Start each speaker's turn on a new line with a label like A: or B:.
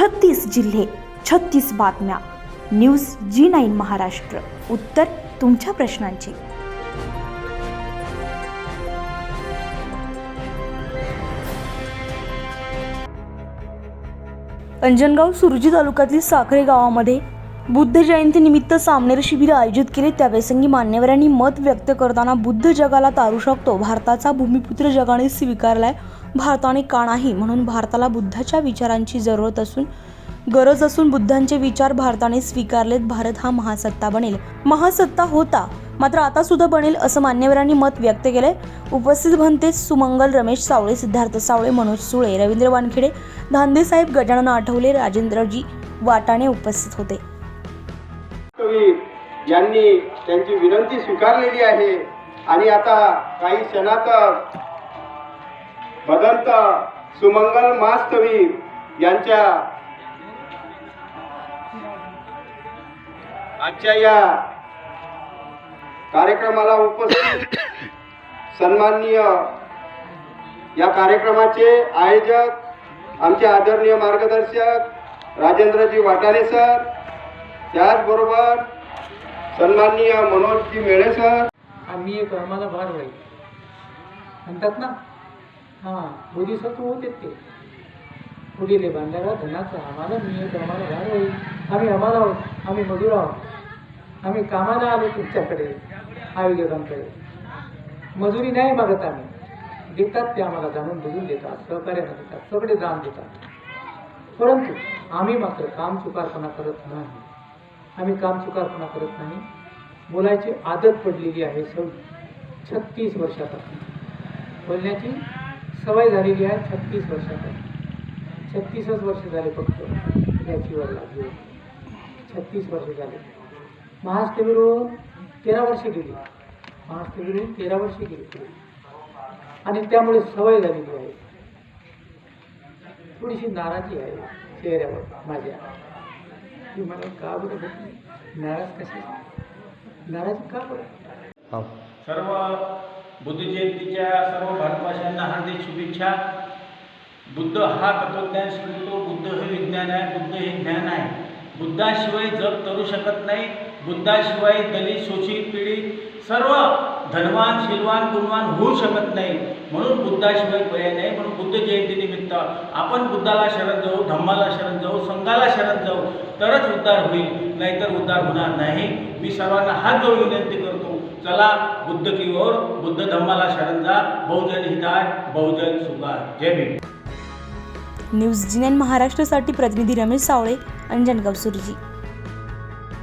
A: छत्तीस जिल्हे छत्तीस बातम्या. News G nine Maharashtra. उत्तर तुमच्या प्रश्नांची. अंजनगाव सुरजी तालुक्यातील साखरे गावामध्ये बुद्ध जयंतीनिमित्त सामनेर शिबिर आयोजित केले. त्याप्रसंगी मान्यवरांनी मत व्यक्त करताना बुद्ध जगाला तारू शकतो भारताचा भूमिपुत्र जगाने स्वीकारलाय. भारताने का नाही म्हणून भारताला बुद्धाच्या विचारांची जरूरत असून गरज असून बुद्धांचे विचार भारताने स्वीकारलेत. भारत हा महासत्ता बनेल. महासत्ता होता मात्र आता सुद्धा बनेल असं मान्यवरांनी मत व्यक्त केलंय. उपस्थित म्हणते सुमंगल रमेश सावळे सिद्धार्थ सावळे मनोज सुळे रवींद्र वानखेडे धांदेसाहेब गजानन आठवले राजेंद्रजी वाटाणे उपस्थित होते.
B: कवी यांनी त्यांची विनंती स्वीकारलेली आहे. आणि आता काही क्षणात भदंत सुमंगल मास्तवी यांच्या आजच्या या कार्यक्रमाला उपस्थित सन्माननीय या कार्यक्रमाचे आयोजक आमचे आदरणीय मार्गदर्शक राजेंद्रजी वाटाणे सर त्याचबरोबर सन्माननीय मनोजजी मेळे सर.
C: आम्ही एक आम्हाला भार होईल म्हणतात ना हां बोधिसत्व होते ते. पुढील बांधारा धनाचा आम्हाला मी एक आम्हाला भार होईल आम्ही आम्हाला आहोत आम्ही मजूर आहोत. आम्ही कामाला आलो तुमच्याकडे आयोजकांकडे. मजुरी नाही मागत आम्ही. देतात ते आम्हाला जाणून बुजून देतात सहकार्यानं देतात सगळे दान देतात. परंतु आम्ही मात्र काम चुकारपणा करत नाही. आम्ही काम चुकारपणा करत नाही. बोलायची आदत पडलेली आहे सौ छत्तीस वर्षापासून. बोलण्याची सवय झालेली आहे छत्तीस वर्षापासून छत्तीसच वर्ष झाले फक्त याची वर लागली. छत्तीस वर्ष झाले. महाष्टमीवरून तेरा वर्ष गेली. महाष्टमीवरून तेरा वर्ष गेली. आणि त्यामुळे सवय झालेली आहे. थोडीशी नाराजी आहे चेहऱ्यावर माझ्या. की मला का बरं नाराज कशी नाराजी का बरं?
D: सर्व बुद्धजयंतीच्या सर्व भारतवासियांना हार्दिक शुभेच्छा. बुद्ध हा तत्वज्ञान शिकवतो बुद्ध हे विज्ञान आहे. बुद्ध हे ज्ञान आहे. बुद्धाशिवाय जग करू शकत नाही. बुद्धाशिवाय दलित शोषित पीडित सर्व धनवान शिलवान गुणवान होऊ शकत नाही. म्हणून बुद्धाशिवाय पर्याय नाही. म्हणून बुद्ध जयंतीनिमित्त आपण बुद्धाला शरण जाऊ धम्माला शरण जाऊ संघाला शरण जाऊ तरच उद्धार होईल. नाहीतर उद्धार होणार नाही. मी सर्वांना हात जोडून विनंती करतो. चला बुद्ध की ओर बुद्ध धम्माला शरण जा बहुजन हिताय बहुजन सुखाय. जय भीम.
A: न्यूज जी नाईन महाराष्ट्रासाठी प्रतिनिधी रमेश सावळे अंजनगाव सुरजी